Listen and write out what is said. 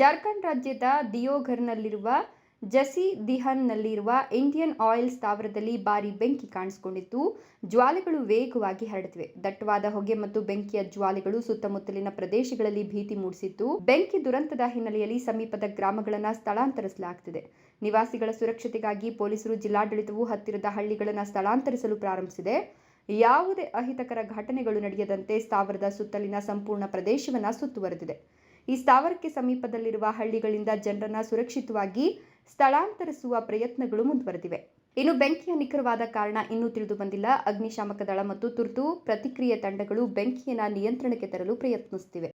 ಜಾರ್ಖಂಡ್ ರಾಜ್ಯದ ದಿಯೋಘರ್ನಲ್ಲಿರುವ ಜಸಿ ದಿಹನ್ನಲ್ಲಿರುವ Indian oil ಸ್ಥಾವರದಲ್ಲಿ ಭಾರಿ ಬೆಂಕಿ ಕಾಣಿಸಿಕೊಂಡಿತ್ತು. ಜ್ವಾಲೆಗಳು ವೇಗವಾಗಿ ಹರಡುತ್ತಿವೆ ದಟ್ಟವಾದ ಹೊಗೆ ಮತ್ತು ಬೆಂಕಿಯ ಜ್ವಾಲೆಗಳು ಸುತ್ತಮುತ್ತಲಿನ ಪ್ರದೇಶಗಳಲ್ಲಿ ಭೀತಿ ಮೂಡಿಸಿತ್ತು. ಬೆಂಕಿ ದುರಂತದ ಹಿನ್ನೆಲೆಯಲ್ಲಿ ಸಮೀಪದ ಗ್ರಾಮಗಳನ್ನು ಸ್ಥಳಾಂತರಿಸಲಾಗುತ್ತಿದೆ ನಿವಾಸಿಗಳ ಸುರಕ್ಷತೆಗಾಗಿ ಪೊಲೀಸರು ಜಿಲ್ಲಾಡಳಿತವು ಹತ್ತಿರದ ಹಳ್ಳಿಗಳನ್ನು ಸ್ಥಳಾಂತರಿಸಲು ಪ್ರಾರಂಭಿಸಿದೆ. ಯಾವುದೇ ಅಹಿತಕರ ಘಟನೆಗಳು ನಡೆಯದಂತೆ ಸ್ಥಾವರದ ಸುತ್ತಲಿನ ಸಂಪೂರ್ಣ ಪ್ರದೇಶವನ್ನು ಸುತ್ತುವರೆದಿದೆ. ಈ ಸ್ಥಾವರಕ್ಕೆ ಸಮೀಪದಲ್ಲಿರುವ ಹಳ್ಳಿಗಳಿಂದ ಜನರನ್ನ ಸುರಕ್ಷಿತವಾಗಿ ಸ್ಥಳಾಂತರಿಸುವ ಪ್ರಯತ್ನಗಳು ಮುಂದುವರೆದಿವೆ. ಇನ್ನು ಬೆಂಕಿಯ ನಿಖರವಾದ ಕಾರಣ ಇನ್ನೂ ತಿಳಿದು ಬಂದಿಲ್ಲ. ಅಗ್ನಿಶಾಮಕ ದಳ ಮತ್ತು ತುರ್ತು ಪ್ರತಿಕ್ರಿಯೆ ತಂಡಗಳು ಬೆಂಕಿಯನ್ನು ನಿಯಂತ್ರಣಕ್ಕೆ ತರಲು ಪ್ರಯತ್ನಿಸುತ್ತಿವೆ.